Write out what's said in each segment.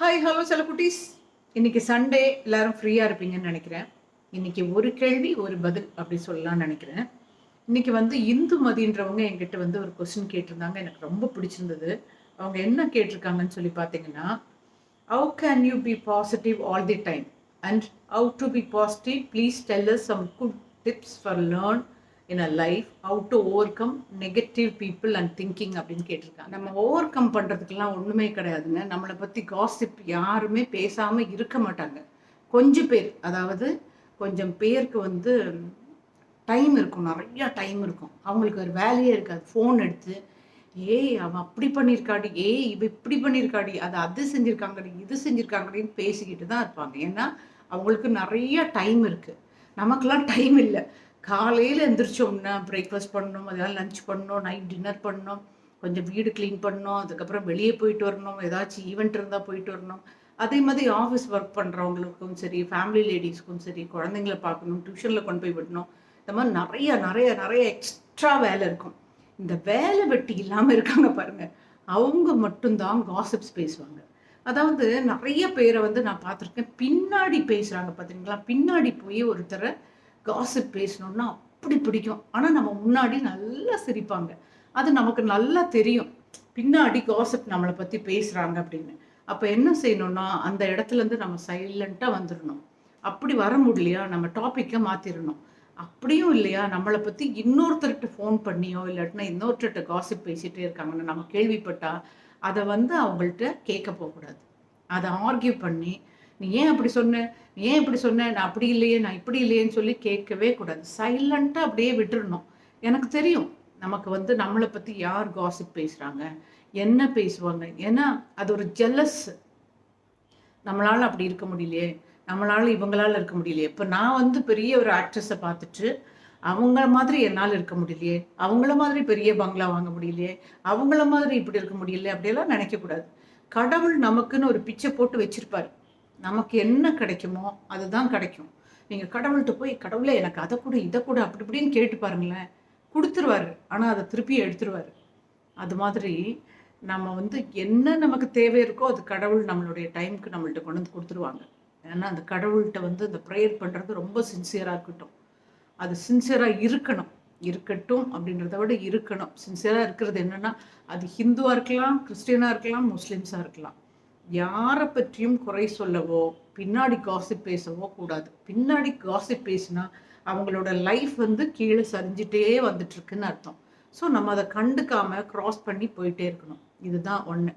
Hi hello சில குட்டீஸ். இன்னைக்கு சண்டே எல்லாரும் ஃப்ரீயாக இருப்பீங்கன்னு நினைக்கிறேன். இன்னைக்கு ஒரு கேள்வி ஒரு பதில் அப்படி சொல்லலாம்னு நினைக்கிறேன். இன்னைக்கு வந்து இந்து மதின்றவங்க என்கிட்ட வந்து ஒரு கொஸ்டின் கேட்டிருந்தாங்க. எனக்கு ரொம்ப பிடிச்சிருந்தது. அவங்க என்ன கேட்டிருக்காங்கன்னு சொல்லி பார்த்தீங்கன்னா how can you be positive all the time and how to be positive please tell some good tips for learn in a life how to overcome negative people and thinking அப்படின்னு கேட்டிருக்காங்க. நம்ம ஓவர் கம் பண்ணுறதுக்கெல்லாம் ஒன்றுமே கிடையாதுங்க. நம்மளை பற்றி gossip யாருமே பேசாமல் இருக்க மாட்டாங்க. கொஞ்சம் பேர் அதாவது கொஞ்சம் பேருக்கு வந்து டைம் இருக்கும். நிறைய டைம் இருக்கும். அவங்களுக்கு ஒரு வேலையே இருக்காது. ஃபோன் எடுத்து ஏய் அவன் அப்படி பண்ணியிருக்காடி ஏய் இவ இப்படி பண்ணியிருக்காடி அதை அது செஞ்சுருக்காங்கடி இது செஞ்சுருக்காங்கடின்னு பேசிக்கிட்டு தான் இருப்பாங்க. ஏன்னா அவங்களுக்கு நிறைய டைம் இருக்குது நமக்கெல்லாம் டைம் இல்லை. காலையில் எந்திரிச்சோம்னா பிரேக்ஃபாஸ்ட் பண்ணணும் அதெல்லாம் லஞ்ச் பண்ணணும் நைட் டின்னர் பண்ணணும் கொஞ்சம் வீடு க்ளீன் பண்ணணும் அதுக்கப்புறம் வெளியே போயிட்டு வரணும் ஏதாச்சும் ஈவெண்ட் இருந்தால் போயிட்டு வரணும். அதே மாதிரி ஆஃபீஸ் ஒர்க் பண்ணுறவங்களுக்கும் சரி ஃபேமிலி லேடிஸ்க்கும் சரி குழந்தைங்கள பார்க்கணும் டியூஷனில் கொண்டு போய் விடணும். இந்த மாதிரி நிறைய நிறைய நிறைய எக்ஸ்ட்ரா வேலை இருக்கும். இந்த வேலை வெட்டி இல்லாமல் இருக்காங்க பாருங்கள் அவங்க மட்டும்தான் காசிப்ஸ் பேசுவாங்க. அதாவது நிறைய பேரை வந்து நான் பார்த்துருக்கேன். பின்னாடி பேசுகிறாங்க பார்த்தீங்களா பின்னாடி போய் ஒருத்தரை காசிப் பேசணும்னா அப்படி பிடிக்கும். ஆனால் நம்ம முன்னாடி நல்லா சிரிப்பாங்க. அது நமக்கு நல்லா தெரியும். பின்னாடி காசிப் நம்மளை பற்றி பேசுகிறாங்க அப்படின்னு. அப்போ என்ன செய்யணும்னா அந்த இடத்துலேருந்து நம்ம சைலண்ட்டாக வந்துடணும் அப்படி வர முடியலையா நம்ம டாப்பிக்கை மாற்றிடணும் அப்படியும் இல்லையா நம்மளை பற்றி இன்னொருத்தர்கிட்ட ஃபோன் பண்ணியோ இல்லாட்டினா இன்னொருத்தர்கிட்ட காசிப் பேசிகிட்டே இருக்காங்கன்னு நம்ம கேள்விப்பட்டால் அதை வந்து அவங்கள்ட்ட கேட்க போகக்கூடாது. அதை ஆர்கியூ பண்ணி நீ ஏன் அப்படி சொன்ன? நீ ஏன் இப்படி சொன்ன? நான் அப்படி இல்லையே நான் இப்படி இல்லையேன்னு சொல்லி கேட்கவே கூடாது. சைலண்ட்டாக அப்படியே விட்டுறணும். எனக்கு தெரியும். நமக்கு வந்து நம்மளை பற்றி யார் காசிப் பேசுகிறாங்க என்ன பேசுவாங்க? ஏன்னா அது ஒரு ஜெல்லஸ் நம்மளால அப்படி இருக்க முடியலையே. நம்மளால இவங்களால இருக்க முடியலையே. இப்போ நான் வந்து பெரிய ஒரு ஆக்ட்ரஸை பார்த்துட்டு அவங்கள மாதிரி என்னால் இருக்க முடியலையே. அவங்கள மாதிரி பெரிய பங்களா வாங்க முடியலையே. அவங்கள மாதிரி இப்படி இருக்க முடியலையே அப்படியெல்லாம் நினைக்கக்கூடாது. கடவுள் நமக்குன்னு ஒரு பிச்சை போட்டு வச்சிருப்பாரு. நமக்கு என்ன கிடைக்குமோ அதுதான் கிடைக்கும். நீங்கள் கடவுள்கிட்ட போய் கடவுளே எனக்கு அதை கூட இதை கூட அப்படி இப்படின்னு கேட்டு பாருங்களேன். கொடுத்துருவாரு. ஆனால் அதை திருப்பி எடுத்துருவாரு. அது மாதிரி நம்ம வந்து என்ன நமக்கு தேவை இருக்கோ அது கடவுள் நம்மளுடைய டைமுக்கு நம்மள்ட்ட கொண்டு வந்து கொடுத்துருவாங்க. ஏன்னா அந்த கடவுள்கிட்ட வந்து அந்த ப்ரேயர் பண்ணுறது ரொம்ப சின்சியராக இருக்கட்டும். அது சின்சியராக இருக்கணும். இருக்கட்டும் அப்படின்றத விட இருக்கணும். சின்சியராக இருக்கிறது என்னென்னா அது ஹிந்துவாக இருக்கலாம் கிறிஸ்டியனாக இருக்கலாம் முஸ்லீம்ஸாக இருக்கலாம். யாரை பற்றியும் குறை சொல்லவோ பின்னாடி காசிப் பேசவோ கூடாது. பின்னாடி காசிப் பேசினா அவங்களோட லைஃப் வந்து கீழே சரிஞ்சிட்டே வந்துட்டு இருக்குன்னு அர்த்தம். ஸோ நம்ம அதை கண்டுக்காம க்ராஸ் பண்ணி போயிட்டே இருக்கணும். இதுதான் ஒன்று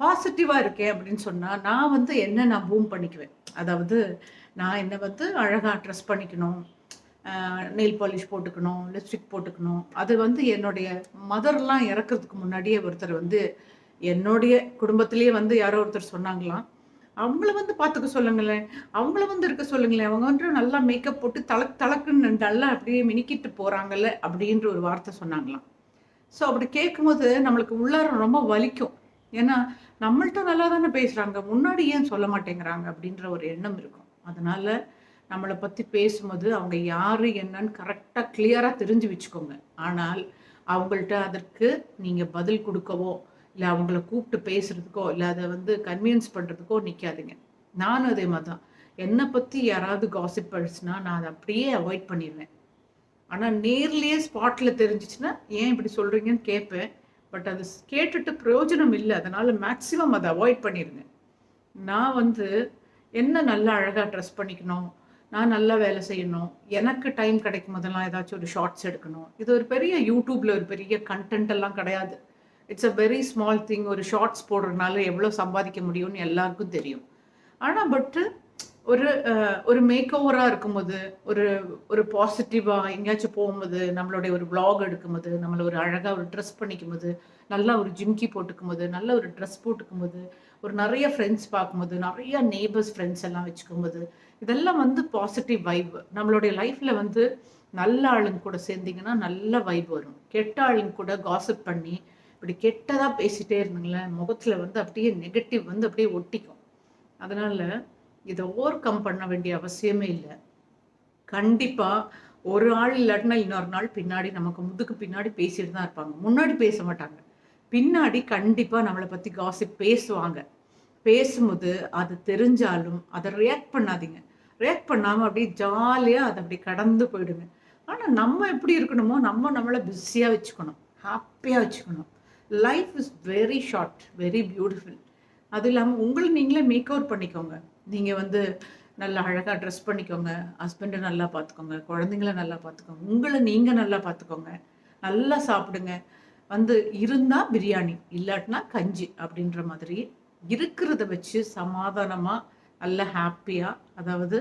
பாசிட்டிவாக இருக்கேன் அப்படின்னு சொன்னால் நான் வந்து என்ன நான் பூம் பண்ணிக்குவேன்? அதாவது நான் என்னை வந்து அழகாக ட்ரெஸ் பண்ணிக்கணும். நெயில் பாலிஷ் போட்டுக்கணும் லிப்ஸ்டிக் போட்டுக்கணும். அது வந்து என்னுடைய மதர்லாம் இறக்கிறதுக்கு முன்னாடியே ஒருத்தர் வந்து என்னுடைய குடும்பத்திலேயே வந்து யாரோ ஒருத்தர் சொன்னாங்களாம். அவங்கள வந்து பார்த்துக்க சொல்லுங்களேன். அவங்கள வந்து இருக்க சொல்லுங்களேன். அவங்க வந்து நல்லா மேக்கப் போட்டு தலக் தளக்குன்னு நல்லா அப்படியே மினிக்கிட்டு போகிறாங்கல்ல அப்படின்ற ஒரு வார்த்தை சொன்னாங்களாம். ஸோ அப்படி கேட்கும்போது நம்மளுக்கு உள்ளார ரொம்ப வலிக்கும். ஏன்னா நம்மள்ட்ட நல்லா தானே பேசுகிறாங்க முன்னாடி ஏன் சொல்ல மாட்டேங்கிறாங்க அப்படின்ற ஒரு எண்ணம் இருக்கும். அதனால நம்மளை பற்றி பேசும்போது அவங்க யார் என்னன்னு கரெக்டாக கிளியராக தெரிஞ்சு வச்சுக்கோங்க. ஆனால் அவங்கள்ட்ட அதற்கு நீங்கள் பதில் கொடுக்கவோ இல்லை அவங்கள கூப்பிட்டு பேசுறதுக்கோ இல்லை அதை வந்து கன்வின்ஸ் பண்ணுறதுக்கோ நிற்காதீங்க நானும் அதே மாதிரி தான் என்னை பற்றி யாராவது காசிப் படிச்சுனா நான் அதை அப்படியே அவாய்ட் பண்ணிடுவேன் ஆனால் நேர்லேயே ஸ்பாட்டில் தெரிஞ்சிச்சுன்னா ஏன் இப்படி சொல்கிறீங்கன்னு கேட்பேன். பட் அது கேட்டுட்டு பிரயோஜனம் இல்லை. அதனால் மேக்ஸிமம் அதை அவாய்ட் பண்ணிடுங்க நான் வந்து என்ன நல்லா அழகாக ட்ரெஸ் பண்ணிக்கணும்? நான் நல்லா வேலை செய்யணும்? எனக்கு டைம் கிடைக்கும் போதெல்லாம் ஏதாச்சும் ஒரு ஷார்ட்ஸ் எடுக்கணும்? இது ஒரு பெரிய யூடியூப்பில் ஒரு பெரிய கண்டென்ட் எல்லாம் கிடையாது. It's a very small thing ஒரு ஷார்ட்ஸ் போடுறதுனால எவ்வளோ சம்பாதிக்க முடியும்னு எல்லாருக்கும் தெரியும். ஆனால் பட்டு ஒரு ஒரு மேக் ஓவராக இருக்கும்போது ஒரு ஒரு பாசிட்டிவாக எங்கேயாச்சும் போகும்போது நம்மளுடைய ஒரு ப்ளாக் எடுக்கும்போது நம்மளை ஒரு அழகாக ஒரு ட்ரெஸ் பண்ணிக்கும் போது நல்லா ஒரு ஜிம்கி போட்டுக்கும் போது நல்ல ஒரு ட்ரெஸ் போட்டுக்கும் போது ஒரு நிறைய ஃப்ரெண்ட்ஸ் பார்க்கும்போது நிறைய நெய்பர்ஸ் ஃப்ரெண்ட்ஸ் எல்லாம் வச்சுக்கும் போது இதெல்லாம் வந்து பாசிட்டிவ் வைப் நம்மளுடைய லைஃப்பில் வந்து நல்ல ஆளுங்க கூட சேர்ந்தீங்கன்னா நல்ல வைப் வரும். கெட்ட ஆளுங்க கூட காசிப் பண்ணி இப்படி கெட்டதாக பேசிட்டே இருந்தீங்களேன் முகத்தில் வந்து அப்படியே நெகட்டிவ் வந்து அப்படியே ஒட்டிக்கும். அதனால் இதை ஓவர் கம் பண்ண வேண்டிய அவசியமே இல்லை. கண்டிப்பாக ஒரு ஆள் இல்லாட்டினா இன்னொரு நாள் பின்னாடி நமக்கு முதுக்கு பின்னாடி பேசிட்டு தான் இருப்பாங்க. முன்னாடி பேச மாட்டாங்க. பின்னாடி கண்டிப்பாக நம்மளை பற்றி காசிப் பேசுவாங்க. பேசும்போது அது தெரிஞ்சாலும் அதை ரியாக்ட் பண்ணாதீங்க. ரியாக்ட் பண்ணாமல் அப்படியே ஜாலியாக அதை அப்படி கடந்து போயிடுங்க. ஆனால் நம்ம எப்படி இருக்கணுமோ நம்ம நம்மளை பிஸியாக வச்சுக்கணும். ஹாப்பியாக வச்சுக்கணும். Life is very short very beautiful அது இல்லாமல் உங்களை நீங்களே மேக் அவுட் பண்ணிக்கோங்க. நீங்கள் வந்து நல்லா அழகாக ட்ரெஸ் பண்ணிக்கோங்க. ஹஸ்பண்டை நல்லா பார்த்துக்கோங்க. குழந்தைங்கள நல்லா பார்த்துக்கோங்க. உங்களை நீங்கள் நல்லா பார்த்துக்கோங்க. நல்லா சாப்பிடுங்க. வந்து இருந்தால் பிரியாணி இல்லாட்டினா கஞ்சி அப்படின்ற மாதிரி இருக்கிறத வச்சு சமாதானமாக நல்ல ஹாப்பியாக அதாவது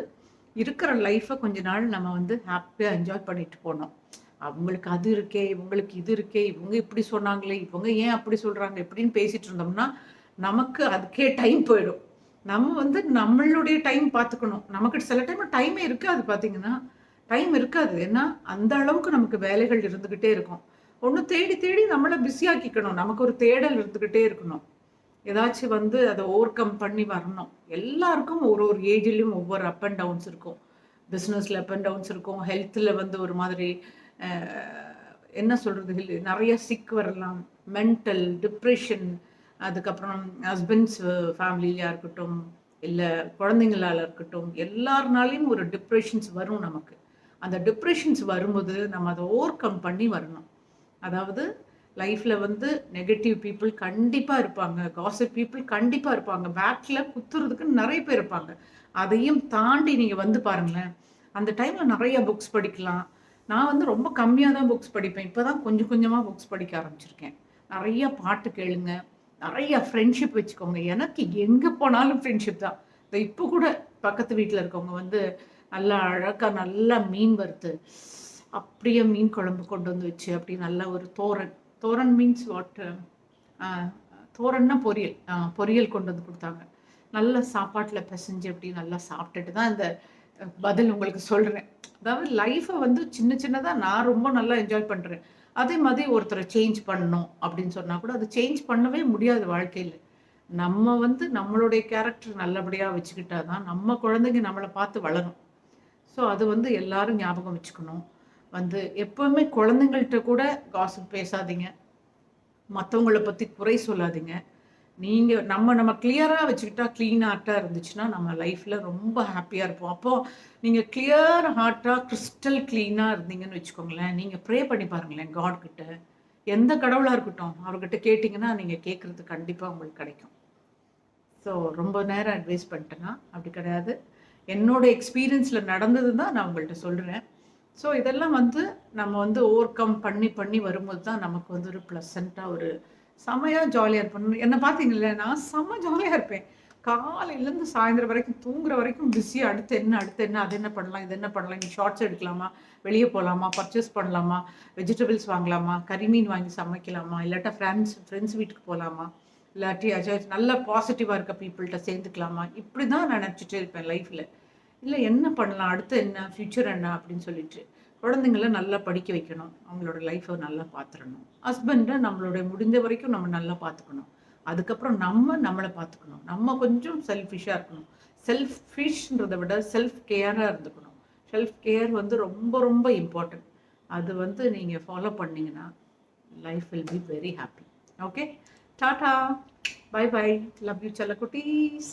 இருக்கிற லைஃப்பை கொஞ்ச நாள் நம்ம வந்து ஹாப்பியாக என்ஜாய் பண்ணிட்டு போனோம் அவங்களுக்கு அது இருக்கே இவங்களுக்கு இது இருக்கே இவங்க இப்படி சொன்னாங்களே இவங்க ஏன் அப்படி சொல்கிறாங்க இப்படின்னு பேசிட்டு இருந்தோம்னா நமக்கு அதுக்கே டைம் போயிடும். நம்ம வந்து நம்மளுடைய டைம் பார்த்துக்கணும். நமக்கு சில டைம் டைமே இருக்காது பார்த்தீங்கன்னா டைம் இருக்காது. ஏன்னா அந்த அளவுக்கு நமக்கு வேலைகள் இருந்துக்கிட்டே இருக்கும். ஒன்று தேடி தேடி நம்மளை பிஸியாக்கிக்கணும் நமக்கு ஒரு தேடல் இருந்துக்கிட்டே இருக்கணும். ஏதாச்சும் வந்து அதை ஓவர் கம் பண்ணி வரணும். எல்லாருக்கும் ஒரு ஒரு ஏஜ்லேயும் ஒவ்வொரு அப் அண்ட் டவுன்ஸ் இருக்கும். பிஸ்னஸில் அப் அண்ட் டவுன்ஸ் இருக்கும். ஹெல்த்தில் வந்து ஒரு மாதிரி என்ன சொல்கிறது நிறைய சிக் வரலாம். மென்டல் டிப்ரெஷன் அதுக்கப்புறம் ஹஸ்பண்ட்ஸ் ஃபேமிலியாக இருக்கட்டும் இல்லை குழந்தைங்களால இருக்கட்டும் எல்லாருனாலையும் ஒரு டிப்ரெஷன்ஸ் வரும் நமக்கு. அந்த டிப்ரெஷன்ஸ் வரும்போது நம்ம அதை ஓவர் கம் பண்ணி வரணும். அதாவது லைஃப்பில் வந்து நெகட்டிவ் பீப்புள் கண்டிப்பாக இருப்பாங்க. காசிப் பீப்புள் கண்டிப்பாக இருப்பாங்க. பேக்கில் குத்துறதுக்கு நிறைய பேர் இருப்பாங்க. அதையும் தாண்டி நீங்கள் வந்து பாருங்களேன் அந்த டைமில் நிறைய புக்ஸ் படிக்கலாம். நான் வந்து ரொம்ப கம்மியாக தான் புக்ஸ் படிப்பேன். இப்போ தான் கொஞ்சம் கொஞ்சமாக புக்ஸ் படிக்க ஆரம்பிச்சிருக்கேன். நிறைய பாட்டு கேளுங்க. நிறைய ஃப்ரெண்ட்ஷிப் வச்சுக்கோங்க. எனக்கு எங்கே போனாலும் ஃப்ரெண்ட்ஷிப் தான். இந்த இப்போ கூட பக்கத்து வீட்டில் இருக்கவங்க வந்து நல்லா அழகாக நல்லா மீன் வறுத்து அப்படியே மீன் குழம்பு கொண்டு வந்து வச்சு அப்படி நல்லா ஒரு தோரன். தோரன் மீன்ஸ் வாட் தோரன்னா பொரியல். பொரியல் கொண்டு வந்து கொடுத்தாங்க. நல்ல சாப்பாட்டில் பிசைஞ்சு அப்படி நல்லா சாப்பிட்டுட்டு தான் இந்த பதில் உங்களுக்கு சொல்கிறேன் அதாவது லைஃப்பை வந்து சின்ன சின்னதாக நான் ரொம்ப நல்லா என்ஜாய் பண்ணுறேன் அதே மாதிரி ஒருத்தரை சேஞ்ச் பண்ணணும் அப்படின்னு சொன்னால் கூட அது சேஞ்ச் பண்ணவே முடியாது வாழ்க்கையில். நம்ம வந்து நம்மளுடைய கேரக்டர் நல்லபடியாக வச்சுக்கிட்டா தான் நம்ம குழந்தைங்க நம்மளை பார்த்து வளரும். ஸோ அது வந்து எல்லாரும் ஞாபகம் வச்சுக்கணும். வந்து எப்போவுமே குழந்தைங்கள்ட்ட கூட காசு பேசாதீங்க. மற்றவங்கள பற்றி குறை சொல்லாதீங்க. நீங்கள் நம்ம நம்ம கிளியராக வச்சுக்கிட்டா க்ளீன் ஹார்ட்டாக இருந்துச்சுன்னா நம்ம லைஃப்பில் ரொம்ப ஹாப்பியாக இருப்போம். அப்போது நீங்கள் கிளியர் ஹார்ட்டாக கிறிஸ்டல் க்ளீனாக இருந்தீங்கன்னு வச்சுக்கோங்களேன் நீங்கள் ப்ரே பண்ணி பாருங்களேன் காட்கிட்ட எந்த கடவுளாக இருக்கட்டும் அவர்கிட்ட கேட்டிங்கன்னா நீங்கள் கேட்குறது கண்டிப்பாக உங்களுக்கு கிடைக்கும். ஸோ ரொம்ப நேரம் அட்வைஸ் பண்ணிட்டேன்னா அப்படி கிடையாது. என்னோட எக்ஸ்பீரியன்ஸில் நடந்தது தான் நான் உங்கள்கிட்ட சொல்கிறேன் ஸோ இதெல்லாம் வந்து நம்ம வந்து ஓவர் கம் பண்ணி பண்ணி வரும்போது தான் நமக்கு வந்து ஒரு ப்ளசண்ட்டாக ஒரு செமையாக ஜாலியாக இருப்பேன். என்னை பார்த்தீங்கல்ல நான் செம்ம ஜாலியாக இருப்பேன். காலையிலேருந்து சாயந்தரம் வரைக்கும் தூங்குற வரைக்கும் பிஸியாக அடுத்து என்ன அடுத்து என்ன அது என்ன பண்ணலாம் இது என்ன பண்ணலாம் இங்கே ஷார்ட்ஸ் எடுக்கலாமா வெளியே போகலாமா பர்ச்சேஸ் பண்ணலாமா வெஜிடபிள்ஸ் வாங்கலாமா கறிமீன் வாங்கி சமைக்கலாமா இல்லாட்டா ஃப்ரெண்ட்ஸ் ஃப்ரெண்ட்ஸ் வீட்டுக்கு போகலாமா இல்லாட்டி அஜய் நல்ல பாசிட்டிவாக இருக்க பீப்புள்கிட்ட சேர்ந்துக்கலாமா இப்படி தான் நான் நினச்சிட்டே இருப்பேன் லைஃப்பில் இல்லை என்ன பண்ணலாம் அடுத்து என்ன ஃப்யூச்சர் என்ன அப்படின்னு சொல்லிட்டு. குழந்தைங்கள நல்லா படிக்க வைக்கணும். அவங்களோட லைஃப்பை நல்லா பார்த்துடணும் ஹஸ்பண்டை நம்மளோட முடிஞ்ச வரைக்கும் நம்ம நல்லா பார்த்துக்கணும் அதுக்கப்புறம் நம்ம நம்மளை பார்த்துக்கணும் நம்ம கொஞ்சம் செல்ஃபிஷாக இருக்கணும். செல்ஃபிஷ்ன்றதை விட செல்ஃப் கேராக இருந்துக்கணும். செல்ஃப் கேர் வந்து ரொம்ப ரொம்ப இம்பார்ட்டன்ட் அது வந்து நீங்கள் ஃபாலோ பண்ணிங்கன்னா life will be very happy okay tata bye bye love you செல்ல குட்டீஸ்